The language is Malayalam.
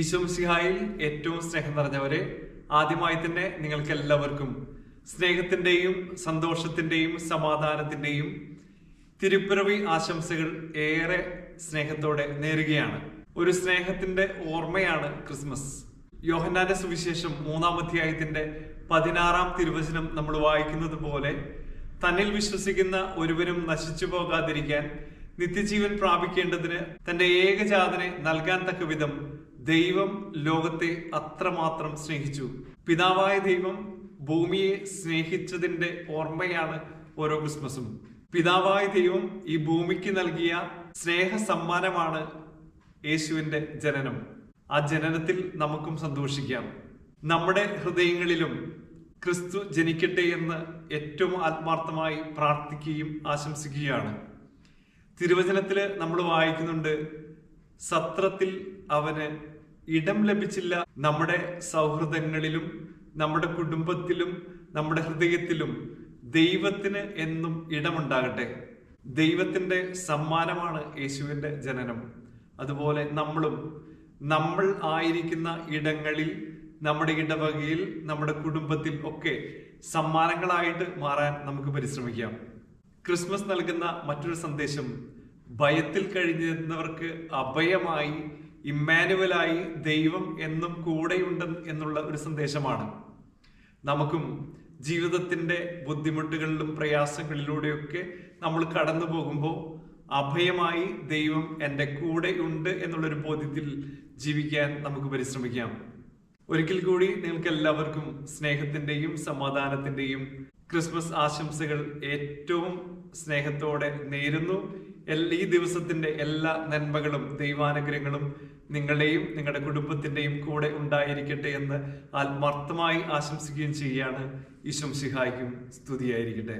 ഈശോംസിഹായിൽ ഏറ്റവും സ്നേഹം നിറഞ്ഞവരെ ആദ്യമായി തന്നെ നിങ്ങൾക്ക് എല്ലാവർക്കും സ്നേഹത്തിന്റെയും സന്തോഷത്തിന്റെയും സമാധാനത്തിന്റെയും തിരുപ്പിറവി ആശംസകൾ ഏറെ സ്നേഹത്തോടെ നേരുകയാണ്. ഒരു സ്നേഹത്തിന്റെ ഓർമ്മയാണ് ക്രിസ്മസ്. യോഹന്നാന്റെ സുവിശേഷം മൂന്നാം അധ്യായത്തിന്റെ പതിനാറാം തിരുവചനം നമ്മൾ വായിക്കുന്നത് പോലെ തന്നിൽ വിശ്വസിക്കുന്ന ഒരുവനും നശിച്ചു പോകാതിരിക്കാൻ നിത്യജീവൻ പ്രാപിക്കേണ്ടതിന് തന്റെ ഏകജാതനെ നൽകാൻ തക്ക വിധം ദൈവം ലോകത്തെ അത്രമാത്രം സ്നേഹിച്ചു. പിതാവായ ദൈവം ഭൂമിയെ സ്നേഹിച്ചതിന്റെ ഓർമ്മയാണ് ഓരോ ക്രിസ്മസും. പിതാവായ ദൈവം ഈ ഭൂമിക്ക് നൽകിയ സ്നേഹ സമ്മാനമാണ് യേശുവിന്റെ ജനനം. ആ ജനനത്തിൽ നമുക്കും സന്തോഷിക്കാം. നമ്മുടെ ഹൃദയങ്ങളിലും ക്രിസ്തു ജനിക്കട്ടെ എന്ന് ഏറ്റവും ആത്മാർത്ഥമായി പ്രാർത്ഥിക്കുകയും ആശംസിക്കുകയാണ്. തിരുവചനത്തിൽ നമ്മൾ വായിക്കുന്നുണ്ട് സത്രത്തിൽ അവന് ഇടം ലഭിച്ചില്ല നമ്മുടെ സൗഹൃദങ്ങളിലും നമ്മുടെ കുടുംബത്തിലും നമ്മുടെ ഹൃദയത്തിലും. ദൈവത്തിന് എന്നും ഇടമുണ്ടാകട്ടെ. ദൈവത്തിന്റെ സമ്മാനമാണ് യേശുവിന്റെ ജനനം. അതുപോലെ നമ്മളും. നമ്മൾ ആയിരിക്കുന്ന ഇടങ്ങളിൽ നമ്മുടെ ഇടവകയിൽ നമ്മുടെ കുടുംബത്തിൽ ഒക്കെ സമ്മാനങ്ങളായിട്ട് മാറാൻ നമുക്ക് പരിശ്രമിക്കാം. ക്രിസ്മസ് നൽകുന്ന മറ്റൊരു സന്ദേശം ഭയത്തിൽ കഴിഞ്ഞിരുന്നവർക്ക് അഭയമായി ഇമ്മാനുവലായി ദൈവം എന്നും കൂടെയുണ്ട് എന്നുള്ള ഒരു സന്ദേശമാണ്. നമുക്കും ജീവിതത്തിന്റെ ബുദ്ധിമുട്ടുകളിലും പ്രയാസങ്ങളിലൂടെയൊക്കെ നമ്മൾ കടന്നു പോകുമ്പോൾ അഭയമായി ദൈവം എന്റെ കൂടെ ഉണ്ട് എന്നുള്ളൊരു ബോധ്യത്തിൽ ജീവിക്കാൻ നമുക്ക് പരിശ്രമിക്കാം. ഒരിക്കൽ കൂടി നിങ്ങൾക്ക് എല്ലാവർക്കും സ്നേഹത്തിന്റെയും സമാധാനത്തിന്റെയും ക്രിസ്മസ് ആശംസകൾ ഏറ്റവും സ്നേഹത്തോടെ നേരുന്നു. ഈ ദിവസത്തിന്റെ എല്ലാ നന്മകളും ദൈവാനുഗ്രഹങ്ങളും നിങ്ങളുടെയും നിങ്ങളുടെ കുടുംബത്തിന്റെയും കൂടെ ഉണ്ടായിരിക്കട്ടെ എന്ന് ആത്മാർത്ഥമായി ആശംസിക്കുകയും ചെയ്യുകയാണ്. ഈശംസിഹായിക്കും സ്തുതിയായിരിക്കട്ടെ.